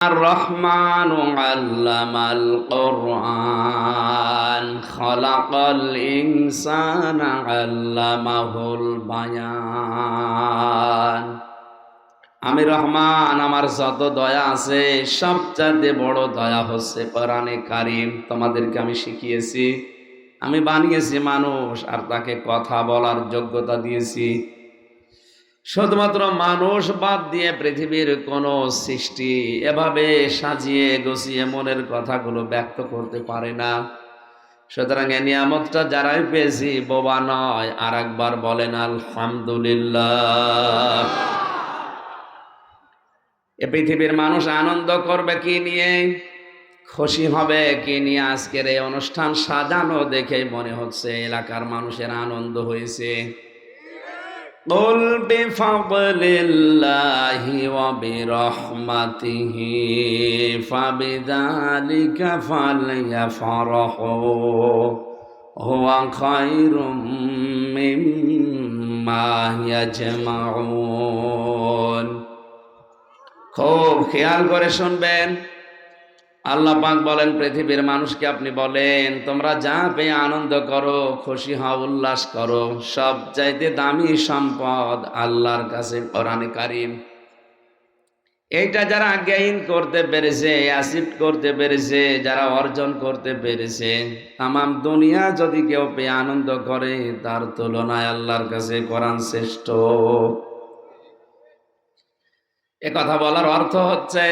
الرحمن علم القرآن خلق الإنسان علمه البيان আমি রহমান আমার যত দয়া আছে সবচাইতে বড় দয়া হচ্ছে কোরআনে কারিম তোমাদেরকে আমি শিখিয়েছি আমি বানিয়েছি মানুষ আর তাকে কথা বলার যোগ্যতা দিয়েছি শুধুমাত্র মানুষ বাদ দিয়ে পৃথিবীর কোন সৃষ্টি এভাবে সাজিয়ে গুছিয়ে মনের কথাগুলো ব্যক্ত করতে পারে না। সুতরাং এ নিয়ামতটা যারাই পেয়েছি, বোবা নয়। আর একবার বলেন, আলহামদুলিল্লাহ। এ পৃথিবীর মানুষ আনন্দ করবে কি নিয়ে? খুশি হবে কি নিয়ে? আজকের এই অনুষ্ঠান সাজানো দেখে মনে হচ্ছে এলাকার মানুষের আনন্দ হয়েছে। قل بفضل الله وبرحمته فبذلك فليفرحوا هو خير مما يجمعون খুব খেয়াল করে শুনবেন আল্লাহ পাক বলেন, পৃথিবীর মানুষকে আপনি বলেন, তোমরা যা পেয়ে আনন্দ করো, খুশি হও, উল্লাস করো সব চাইতে দামি সম্পদ আল্লাহর কাছে কোরআনে কারিম। এইটা যারা গেইন করতে পেরেছে অ্যাসিভ করতে পেরেছে, যারা অর্জন করতে পেরেছে তাম দুনিয়া যদি কেউ পেয়ে আনন্দ করে, তার তুলনায় আল্লাহর কাছে কোরআন শ্রেষ্ঠ। এ কথা বলার অর্থ হচ্ছে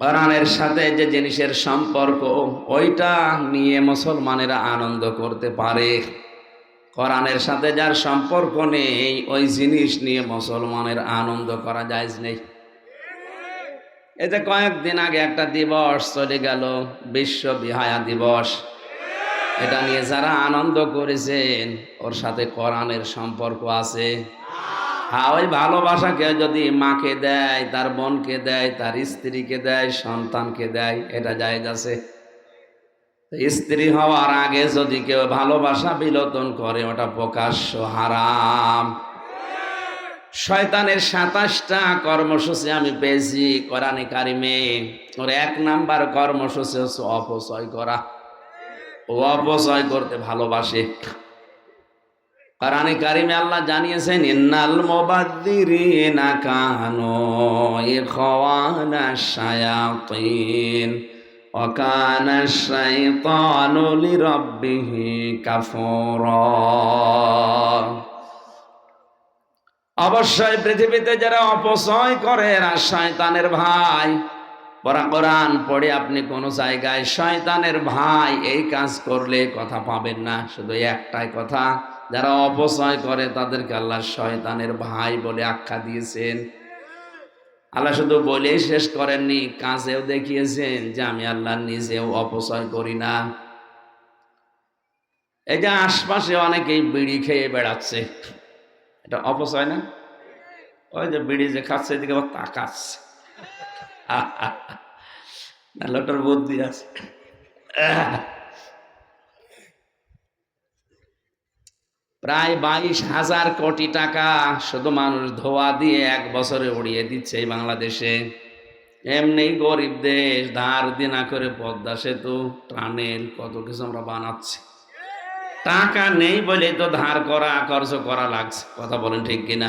কোরআনের সাথে যে জিনিসের সম্পর্ক, ওইটা নিয়ে মুসলমানেরা আনন্দ করতে পারে। কোরআনের সাথে যার সম্পর্ক নেই, ওই জিনিস নিয়ে মুসলমানের আনন্দ করা যায় নেই। যে কয়েকদিন আগে একটা দিবস চলে গেল, বিশ্ব বিহায়া দিবস। এটা নিয়ে যারা আনন্দ করেছেন, ওর সাথে কোরআনের সম্পর্ক আছে। ওই ভালোবাসাকে যদি মাকে দেয়, তার বোনকে দেয়, তার স্ত্রীকে দেয়, সন্তানকে দেয়, এটা জায়েজ আছে। স্ত্রী হওয়ার আগে যদি কেউ ভালোবাসা বিলোতন করে, ওটা প্রকাশ্য হারাম। শয়তানের সাতাশটা কর্মসূচি আমি পেয়েছি কোরআনে কারিমে। ওর এক নাম্বার কর্মসূচি হচ্ছে অপচয় করা। ও অপচয় করতে ভালোবাসে। কোরআনে কারিমে আল্লাহ জানিয়েছেন, ইন্নাল মুবাদ্দিরিনা কানু ইখওয়ানা শায়াতিন, ওয়া কানা শাইতানু লিরাব্বিহি কাফুরা। অবশ্যই পৃথিবীতে যারা অপচয় করে এরা শয়তানের ভাই। পরা কোরআন পড়ে আপনি কোন জায়গায়, শয়তানের ভাই, এই কাজ করলে কথা পাবেন না। শুধু একটাই কথা যারা অপচয় করে তাদেরকে আল্লাহ শয়তানের ভাই বলে আখ্যা দিয়েছেন আল্লাহ শুধু বলেই শেষ করেননি কাজেও দেখিয়েছেন যে আমি আল্লাহ নিজেও অপচয় করি না এই যে আশপাশে অনেকেই বিড়ি খেয়ে বেড়াচ্ছে এটা অপচয় না ওই যে বিড়ি যে খাচ্ছে এদিকে আবার তাকাচ্ছে বুদ্ধি আছে প্রায় বাইশ হাজার কোটি টাকা শুধু মানুষ ধোয়া দিয়ে এক বছরে উড়িয়ে দিচ্ছে বাংলাদেশে। এমনি গরিব দেশ, ধার দিনা করে পদ্মা সেতু, টানেল, কত কিছু আমরা বানাচ্ছি। টাকা নেই বলে তো ধার করা, খরচ করা লাগছে, কথা বলেন ঠিক কিনা?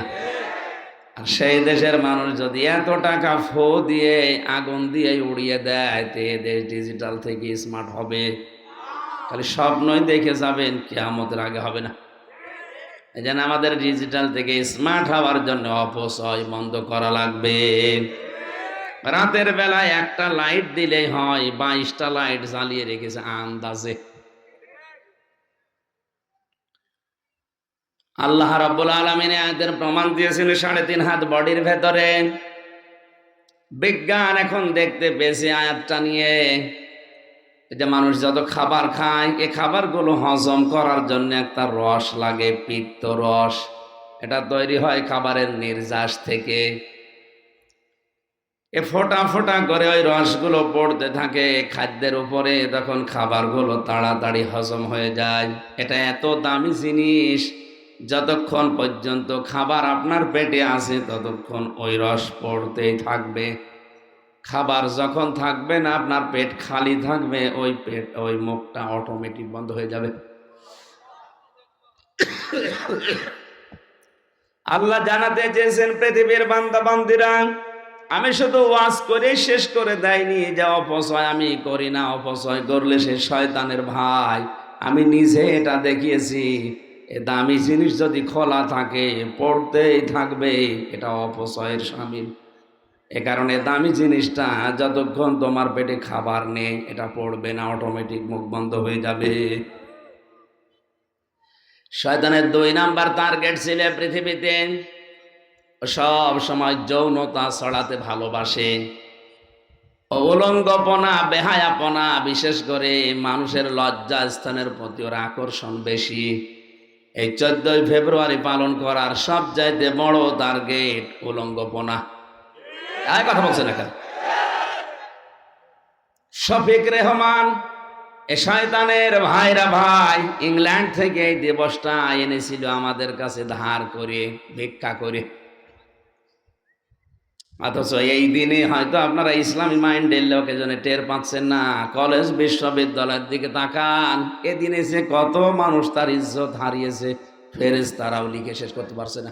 আর সেই দেশের মানুষ যদি এত টাকা ফো দিয়ে, আগুন দিয়ে উড়িয়ে দেয়, তে দেশ ডিজিটাল থেকে স্মার্ট হবে। খালি স্বপ্নই দেখে যাবেন, কেয়ামতের আগে হবে না। জন্য আমাদের ডিজিটাল থেকে স্মার্ট হওয়ার জন্য অপচয় বন্ধ করা লাগবে। রাতের বেলায় একটা লাইট দিলেই হয়, বাইশটা লাইট জ্বালিয়ে রেখেছে আন্দাজে। আল্লাহ রাব্বুল আলমিন এদের প্রমাণ দিয়েছিল সাড়ে তিন হাত বডির ভেতরে। বিজ্ঞান এখন দেখতে পেয়েছে আয়াতটা নিয়ে। যে মানুষ যত খাবার খায়, এ খাবারগুলো হজম করার জন্য একটা রস লাগে, পিত্ত রস। এটা তৈরি হয় খাবারের নির্যাস থেকে। এ ফোটা ফোটা করে ওই রসগুলো পড়তে থাকে খাদ্যের উপরে, তখন খাবারগুলো তাড়াতাড়ি হজম হয়ে যায়। এটা এত দামি জিনিস, যতক্ষণ পর্যন্ত খাবার আপনার পেটে আসে, ততক্ষণ ওই রস পড়তেই থাকবে। খাবার যখন থাকবে না, আপনার পেট খালি থাকবে, ওই পেট, ওই মুখটা অটোমেটিক বন্ধ হয়ে যাবে। আল্লাহ জানাতে চেয়েছেন পৃথিবীর বান্দা বান্দিরা আমি শুধু ওয়াজ করে শেষ করে দেয়নি, যে অপচয় আমি করি না, অপচয় করলে সে শয়তানের ভাই। আমি নিজে এটা দেখিয়েছি, এ দামি জিনিস যদি খোলা থাকে, পড়তেই থাকবে, এটা অপচয়ের সামিল এ কারণে দামি জিনিসটা, যতক্ষণ তোমার পেটে খাবার নেই, এটা পড়বে না অটোমেটিক মুখ বন্ধ হয়ে যাবে। শয়তানের দুই নাম্বার টার্গেট ছিল পৃথিবীতে। সব সময় যৌনতা ছড়াতে ভালোবাসে। অলঙ্গপনা বেহায়াপনা, বিশেষ করে মানুষের লজ্জা স্থানের প্রতি ওর আকর্ষণ বেশি। এই চোদ্দই ফেব্রুয়ারি পালন করার সব চাইতে বড় টার্গেট উলঙ্গপনা। কথা বলছে না শফিক রেহমান, এ শয়তানের ভাইরা ভাই, ইংল্যান্ড থেকে এই দিবসটা এনেছিল আমাদের কাছে ধার করে, ভিক্ষা করে। অথচ এই দিনে হয়তো আপনারা ইসলামী মাইন্ডের লোকেজনে টের পাচ্ছেন না, কলেজ, বিশ্ববিদ্যালয়ের দিকে তাকান এদিনে সে কত মানুষ তার ইজ্জত হারিয়েছে ফেরেজ তারাও লিখে শেষ করতে পারছে না।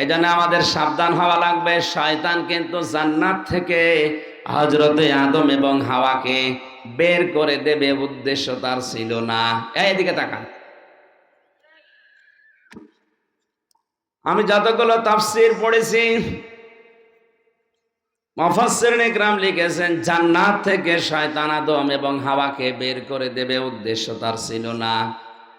এই জন্য আমাদের সাবধান হওয়া লাগবে। শয়তান কিন্তু জান্নাত থেকে হজরতে আদম এবং হাওয়াকে বের করে দেবে উদ্দেশ্য তার ছিল না। এইদিকে তাকান। আমি যতগুলো তাফসির পড়েছি মফাসির গ্রাম লিখেছেন, জান্নাত থেকে শয়তান আদম এবং হাওয়াকে বের করে দেবে উদ্দেশ্য তার ছিল না।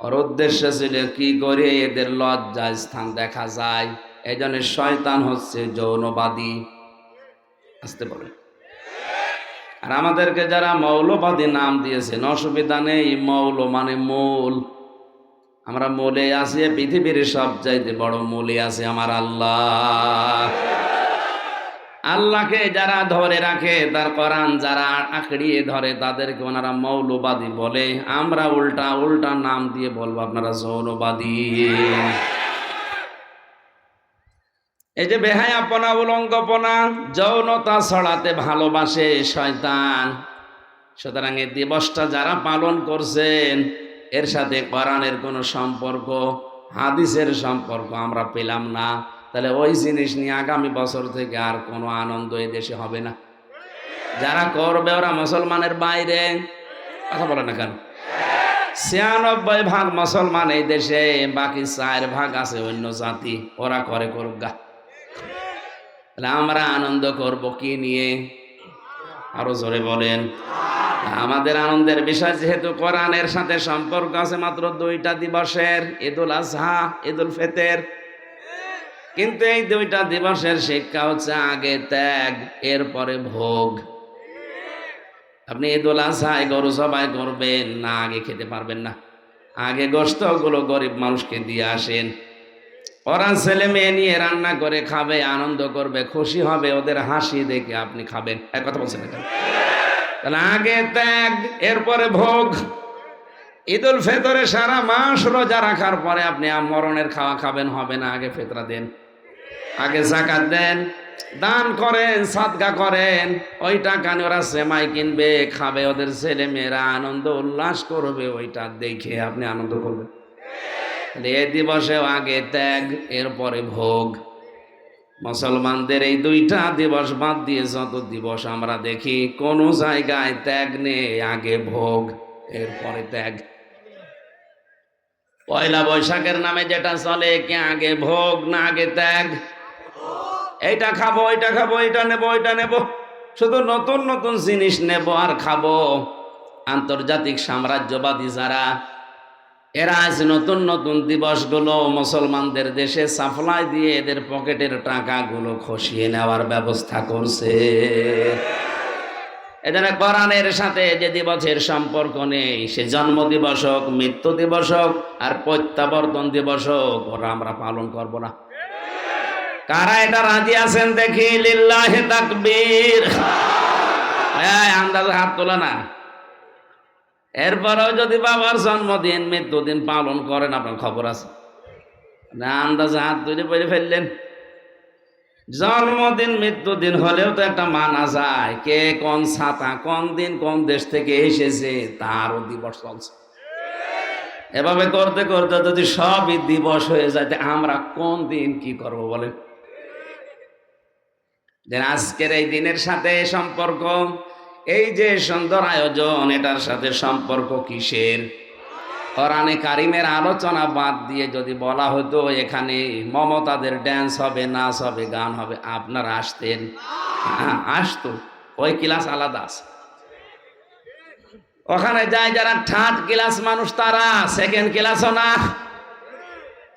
ওর উদ্দেশ্য ছিল কি করে এদের লজ্জা স্থান দেখা যায়। এই জন্য শয়তান হচ্ছে যৌনবাদী। আসতে পারে আর আমাদেরকে যারা মৌলবাদী নাম দিয়েছেন, অসুবিধা নেই, মৌল মানে মূল। আমরা মূলে আছি, পৃথিবীর সব চাইতে বড় মূলে আছে আমার আল্লাহ। আল্লাহকে যারা ধরে রাখে, তার করান যারা আঁকড়িয়ে ধরে, তাদেরকে ওনারা মৌলবাদী বলে। আমরা উল্টা উল্টা নাম দিয়ে বলব আপনারা যৌনবাদী। এই যে বেহায়াপনা, উলঙ্গপনা, যৌনতা ছড়াতে ভালোবাসে শয়তান। সুতরাং এই দিবসটা যারা পালন করছেন, এর সাথে কোরআনের কোনো সম্পর্ক, হাদিসের সম্পর্ক আমরা পেলাম না। তাহলে ওই জিনিস নিয়ে আগামী বছর থেকে আর কোনো আনন্দ এই দেশে হবে না। যারা করবে ওরা মুসলমানের বাইরে। কথা বলে না কেন? ছিয়ানব্বই ভাগ মুসলমান এই দেশে, বাকি চার ভাগ আছে অন্য জাতি। ওরা করে করুক গা। তাহলে আমরা আনন্দ করব কি নিয়ে? আরও জোরে বলেন। আমাদের আনন্দের বিষয় যেহেতু কোরআনের সাথে সম্পর্ক আছে মাত্র দুইটা দিবসের, ঈদুল আজহা, ঈদুল ফেতের। কিন্তু এই দুইটা দিবসের শিক্ষা হচ্ছে আগে ত্যাগ, এরপরে ভোগ। আপনি ঈদুল আজহায় গরু সবাই করবেন না, আগে খেতে পারবেন না। আগে গোস্তগুলো গরিব মানুষকে দিয়ে আসেন। ওরা ছেলে মেয়ে নিয়ে রান্না করে খাবে, আনন্দ করবে, খুশি হবে, ওদের হাসি দেখে আপনি খাবেন। এক কথা বলছেন তাহলে আগে ত্যাগ, এরপরে ভোগ। ঈদুল ফেতরে সারা মাস রোজা রাখার পরে আপনি মরণের খাওয়া খাবেন, হবে না, আগে ফেতরা দেন। আগে জাকাত দেন, দান করেন, সাদগা করেন, ওই টাকা ওরা সেমাই কিনবে, খাবে, ওদের ছেলে মেয়েরা আনন্দ, উল্লাস করবে, ওইটা দেখে আপনি আনন্দ করবেন। এ দিবসেও আগে ত্যাগ, এরপরে ভোগ। মুসলমানদের এই দুইটা দিবস বাদ দিয়ে যত দিবস আমরা দেখি, কোন জায়গায় ত্যাগ নেই, আগে ভোগ, এরপরে ত্যাগ। পয়লা বৈশাখের নামে যেটা চলে, কে আগে ভোগ না আগে ত্যাগ? এইটা খাব ওইটা খাব, এইটা নেব ওইটা নেব। শুধু নতুন নতুন জিনিস নেব আর খাব। আন্তর্জাতিক সাম্রাজ্যবাদী যারা এরা আজ নতুন নতুন দিবসগুলো মুসলমানদের দেশে সাপ্লাই দিয়ে এদের পকেটের টাকাগুলো খসিয়ে নেওয়ার ব্যবস্থা করছে। এদের কোরআনের সাথে যে দিবসের সম্পর্ক নেই, সে জন্ম দিবস হোক, মৃত্যু দিবস হোক, আর প্রত্যাবর্তন দিবস হোক ওরা আমরা পালন করব না। কারা এটা রাজি আছেন দেখি? লিল্লাহে তাকবীর। আন্দাজে হাত তোলা না। এরপরেও যদি বাবার জন্মদিন, মৃত্যুদিন পালন করেন, আপনার খবর আছে। না, আন্দাজে হাত তুলে পড়ে ফেললেন। জন্মদিন, মৃত্যুদিন হলেও তো একটা মানা যায়। কে কোন ছাতা, কোন দিন কোন দেশ থেকে এসেছে, তারও দিবস চলছে। এভাবে করতে করতে যদি সবই দিবস হয়ে যায় আমরা কোন দিন কি করব বলেন? আজকের এই দিনের সাথে সম্পর্ক। এই যে সুন্দর আয়োজন এটার সাথে সম্পর্ক কিসের? কোরআনে কারিমের আলোচনা বাদ দিয়ে যদি বলা হতো এখানে মমতাদের ড্যান্স হবে নাচ হবে গান হবে আপনারা আসতেন? হ্যাঁ, আসতো। ওই ক্লাস আলাদা আছে। ওখানে যায় যারা থার্ড ক্লাস মানুষ তারা সেকেন্ড ক্লাসও না।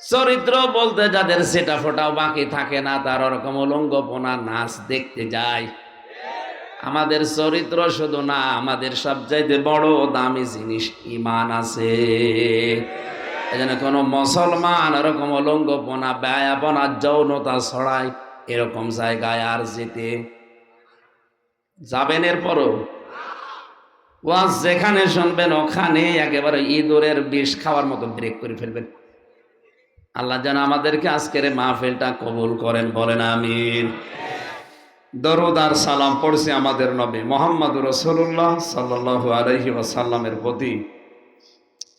চরিত্র বলতে যাদের সেটা ফোটাও বাকি থাকে না তার ওরকম উলঙ্গপনা নাচ দেখতে যায়। আমাদের চরিত্র শুধু না, আমাদের সবচাইতে বড় দামি জিনিস ইমান আছে। এজন্য কোনো মুসলমান এরকম অলঙ্গপনা ব্যয়াপনা, যৌনতা ছড়ায় এরকম জায়গায় আর যেতে যাবেন এরপরও? ওয়াজ যেখানে শুনবেন, ওখানে একেবারে ইঁদুরের বিষ খাওয়ার মতো ব্রেক করে ফেলবেন। আল্লাহ যেন আমাদেরকে আজকের মাহফিলটা কবুল করেন, বলেন আমিন। দরুদ আর সালাম পড়ছে আমাদের নবী মোহাম্মদ রসুল্লাহ সাল্লাহ আলহি ওয়াসাল্লামের প্রতি।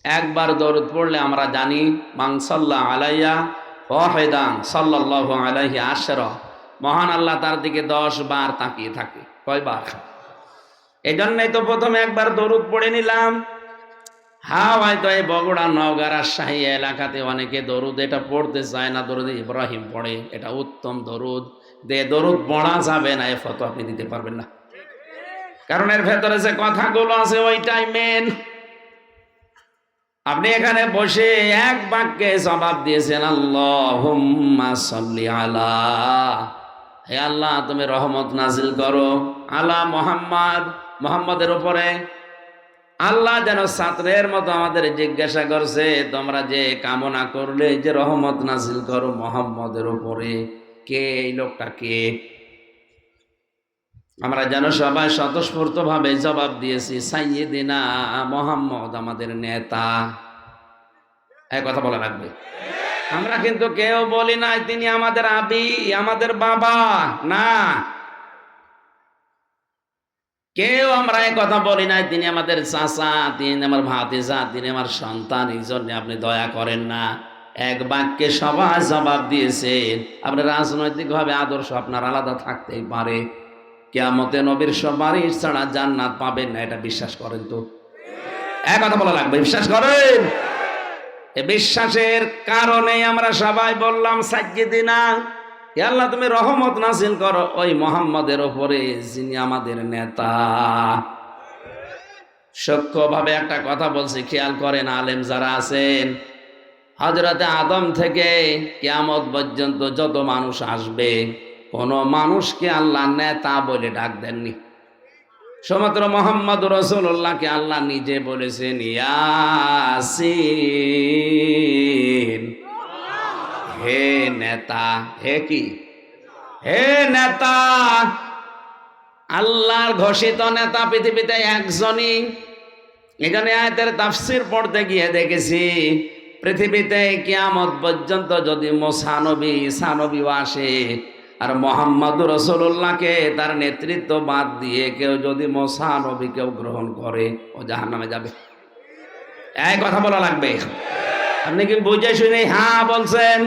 একবার দরুদ পড়লে আমরা জানি মাংসাল্লাহ আলাইয়া ওয়াহেদান সাল্লাহ আলাইহি আশর। মহান আল্লাহ তার দিকে দশ বার তাকিয়ে থাকে। কয়বার? এই জন্যই তো প্রথমে একবার দরুদ পড়ে নিলাম। হ্যাঁ হয়তো এই বগুড়া, নওগাঁ, রাজশাহী এলাকাতে অনেকে দরুদ এটা পড়তে চায় না। দরুদ ইব্রাহিম পড়ে, এটা উত্তম দরুদ। দে দরুদ পড়া যাবে না, এ ফটো আপনি দিতে পারবেন না। কারণ এর ভেতরে যে কথাগুলো আছে, ওইটাই মেন আপনি এখানে বসে এক বাক্যে জবাব দিয়েছেন আল্লাহ আলা। হে আল্লাহ, তুমি রহমত নাজিল করো। আলা মোহাম্মদ, মোহাম্মদের উপরে। আল্লাহ যেন ছাত্রের মতো আমাদের জিজ্ঞাসা করছে, তোমরা যে কামনা করলে, যে রহমত নাজিল করো মোহাম্মদের উপরে। কে এই লোকটা কে? আমরা যেন সবাই স্বতঃস্ফূর্ত ভাবে জবাব দিয়েছি, সাইয়েদিনা মোহাম্মদ আমাদের নেতা। এই কথা বলা লাগবে। আমরা কিন্তু কেউ বলি নাই, তিনি আমাদের আবি, আমাদের বাবা, না। কেউ আমরা এই কথা বলি নাই, তিনি আমাদের চাচা, তিনি আমার ভাতিজা, তিনি আমার সন্তান, এই জন্য আপনি দয়া করেন না। এক বাক্যে সবাই জবাব দিয়েছেন আপনি রাজনৈতিকভাবে আদর্শ আপনার আলাদা থাকতেই পারে। কেয়ামতে নবীর সবারই ছাড়া জান্নাত পাবেন না, এটা বিশ্বাস করেন তো। এক কথা বলা লাগবে, বিশ্বাস করেন? এ বিশ্বাসের কারণে আমরা সবাই বললাম সাজ্জিদিনা হে আল্লাহ তুমি রহমত নাসিল করো, ওই মোহাম্মদের ওপরে যিনি আমাদের নেতা। সূক্ষ্মভাবে একটা কথা বলছি, খেয়াল করেন আলেম যারা আছেন হজরতে আদম থেকে কেয়ামত পর্যন্ত যত মানুষ আসবে, কোন মানুষকে আল্লাহ নেতা বলে ডাক দেননি। সমগ্র মোহাম্মদ রসুল্লাহকে আল্লাহ নিজে বলেছেন, ইয়াসিন, হে নেতা, হে কি? হে নেতা, আল্লাহর ঘোষিত নেতা পৃথিবীতে একজনই। এখানে আয়তের তাফসির পড়তে গিয়ে দেখেছি পৃথিবীতে কিয়ামত পর্যন্ত যদি মোসানবী সানবীও আসে, আর মোহাম্মদ রসুল্লাহকে তার নেতৃত্ব বাদ দিয়ে কেউ যদি মোসানবী কেউ গ্রহণ করে, ও জাহান নামে যাবে। এই কথা বলা লাগবে। আপনি কি বুঝে শুনে হ্যাঁ বলছেন?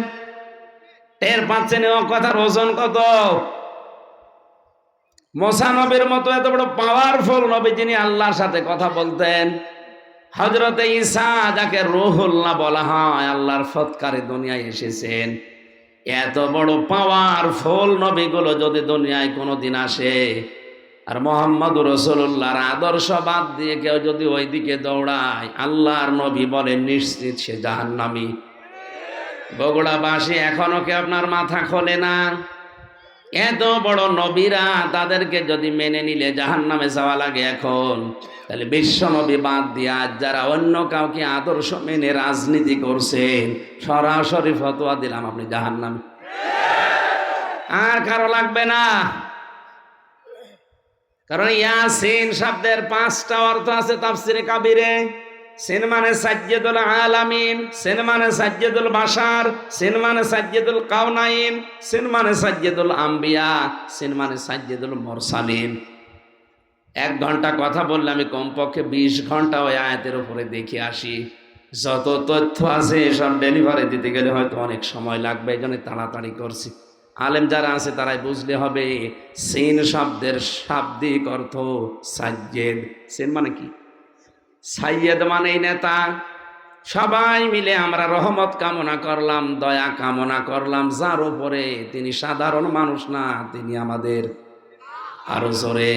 টের পাচ্ছেন ও কথার ওজন কত? মোসানবীর মতো এত বড় পাওয়ারফুল নবী যিনি আল্লাহর সাথে কথা বলতেন হজরতে ঈসা যাকে রোহুল্লাহ বলা হয়, আল্লাহর ফৎকারে দুনিয়ায় এসেছেন। এত বড় পাওয়ারফুল নবীগুলো যদি দুনিয়ায় কোনো দিন আসে, আর মোহাম্মদ রসুল্লাহর আদর্শ বাদ দিয়ে কেউ যদি ওই দিকে দৌড়ায়, আল্লাহর নবী বলে নিশ্চিত সে জাহান্নামী। বগুড়াবাসী এখনও কি আপনার মাথা খোলে না? এত বড় নবীরা তাদেরকে যদি মেনে নিলে জাহান নামে যাওয়া লাগে এখন। তাহলে বিশ্ব নবী বাদ দিয়ে যারা অন্য কাউকে আদর্শ মেনে রাজনীতি করছেন, সরাসরি ফতোয়া দিলাম আপনি জাহান নামে আর কারও লাগবে না। কারণ ইয়াসিন শব্দের পাঁচটা অর্থ আছে তাফসিরে কাবিরে। সিন মানে সাজ্জেদুল আলামিন, সিন মানে সাজ্জেদুল বাশার, সিন মানে সাজ্জেদুল কাউনাইন সিন মানে সাজ্জেদুল আম্বিয়া, সিন মানে সাজ্জেদুল মোরসালিন। এক ঘণ্টা কথা বললে আমি কমপক্ষে বিশ ঘণ্টা ওই আয়াতের উপরে দেখে আসি। যত তথ্য আছে সব ডেলিভারি দিতে গেলে হয়তো অনেক সময় লাগবে, এই জন্য তাড়াতাড়ি করছি। আলেম যারা আছে তারাই বুঝলে হবে, সিন শব্দের শাব্দিক অর্থ সাজ্জেদ। সিন মানে কি? সাইয়েদ মানে নেতা। সবাই মিলে আমরা রহমত কামনা করলাম, দয়া কামনা করলাম। যার উপরে তিনি সাধারণ মানুষ না, তিনি আমাদের আরও জোরে